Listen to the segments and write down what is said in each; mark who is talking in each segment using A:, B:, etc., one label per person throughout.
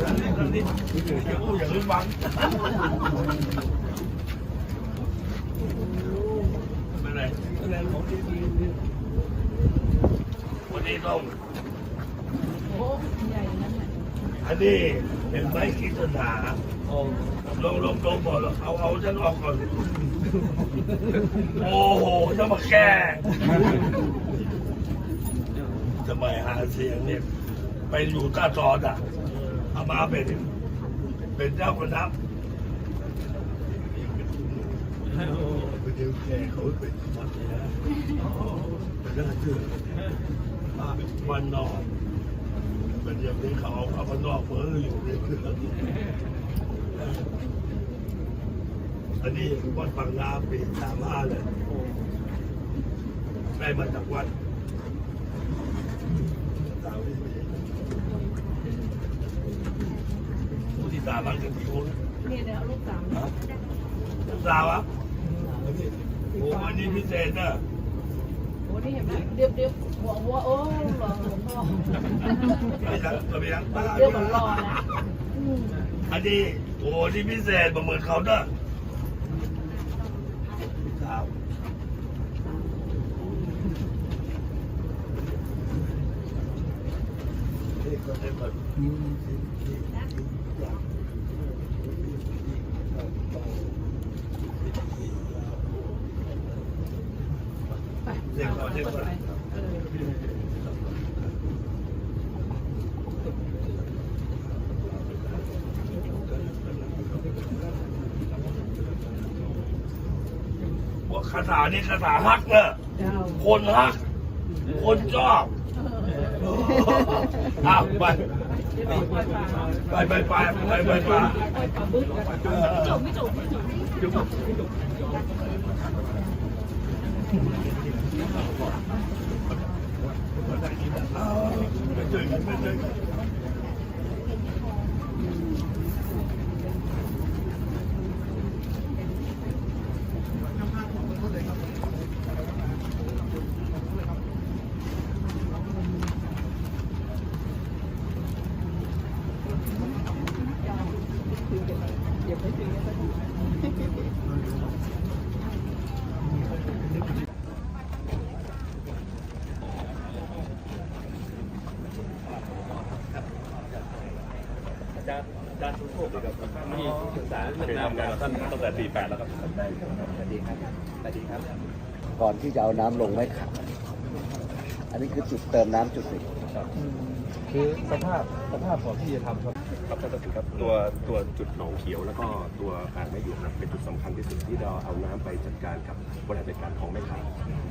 A: นี่อย่าพูดอย่างนี้ฟังไม่เป็นไรไม่เป็นไรของดีๆวันนี้ต้อง
B: โอ้ใหญ่นั้นน่ะ
A: อันนี้เป็นไม้ขีดปัญหาลงลงลงบอกแล้วเอาเอาฉันออกก่อน โอ้โหจะมาแก้สมัยหาเสียงเนี่ยไปอยู่ใต้จอดอะเอามาเป็น เป็นเจ้าคณะไปเดี๋ยวแกเขาเป็นวัดเลยนะเป็นน่าเชื่อวันนอกเป็นอย่างนี้เขาเอาเอาวันนอกเพิ่งอยู่ในเรื่องอันนี้วัดบางนาปีสามห้าเลยได้มาจากวัดสาวที่ นี่ผู้ที่ตามมากันกี่คน
B: นี่เดี๋ยวเอาลูกสาม
A: ลูกสาวอะโอ้อันนี้พิเศษนะ
B: โอ้นี่เห็นไหมเรียบเรียบหัวหัวโอ้หล่อหลวงพ่อ
A: ไม่ยังไม่ยังตา
B: เรียบเหมือนรอนะอืม
A: อันนี้โอ้นี่พิเศษมาเหมือนเขาเนอะสาวนี่ก็ได้แบบ เด็กก่อนเด็กก่อน
B: เออ
A: ว่าคาถานี่คาถาฮักเนอะคนฮัก คนชอบอ้าวไป
B: เดี๋ยวไปปล่อยปลา
A: ไปไปไปไปไปไป
B: ปล่อยปลาบึ้งจบไม่จบไม่จบ
A: ไม่เจ อกันไม่เจอกันอาจารย์อาจารย์ทุกคนครับที่ศึกษาเป็นทำงานท่านตั้งแต่ปีแปดแล้วครับ
C: สวัสดีครับสวัสดีครับ ก่อนที่จะเอาน้ำลงไว้ขังอันนี้คือจุดเติมน้ำจุดหนึ่ง
D: คือสภาพสภาพของที่จะทำครับ
E: ครับท่านประธานครับตัวตัวจุดหนองเขียวแล้วก็ตัวอ่างแม่หยวกนะเป็นจุดสำคัญที่สุดที่เราเอาน้ำไปจัดการกับบริหารจัดการของแม่ขาย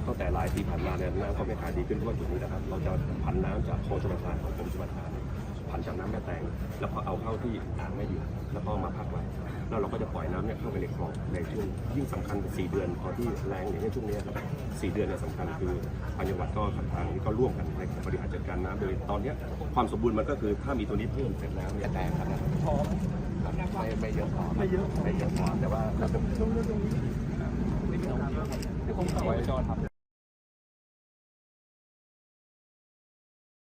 E: ตั้งแต่หลายปีผ่านมาเนี่ยน้ำของแม่ขายดีขึ้นเพราะจุดนี้นะครับ เราจะผันน้ำจากคลองชลประทานของกรมชลประทาน นจากน้ำแม่แตงแล้วก็เอาเข้าที่อ่างแม่หยวกแล้วก็มาพักไว้แล้วเราก็จะปล่อยน้ำเนี่ยเข้าไปในคลองในช่วงยิ่งสำคัญสี่เดือนพอที่แรงอย่างเงี้ยช่วงเนี้ยครับสี่เดือนเนี่ยสำคัญคือทางจังหวัดก็ทางนี้ก็ร่วมกันในการบริหารจัดการน้ำโดยตอนเนี้ยความสมบูรณ์มันก็คือถ้ามีตัวนี้เพิ่มเสร็จแล้วเนี่ยแตงครับ
C: ไม่ไม่เยอะพอไม่เยอะไม่เยอะพอแต่ว่าเราจะ
D: ที่ผมขอไว้ก็ทำ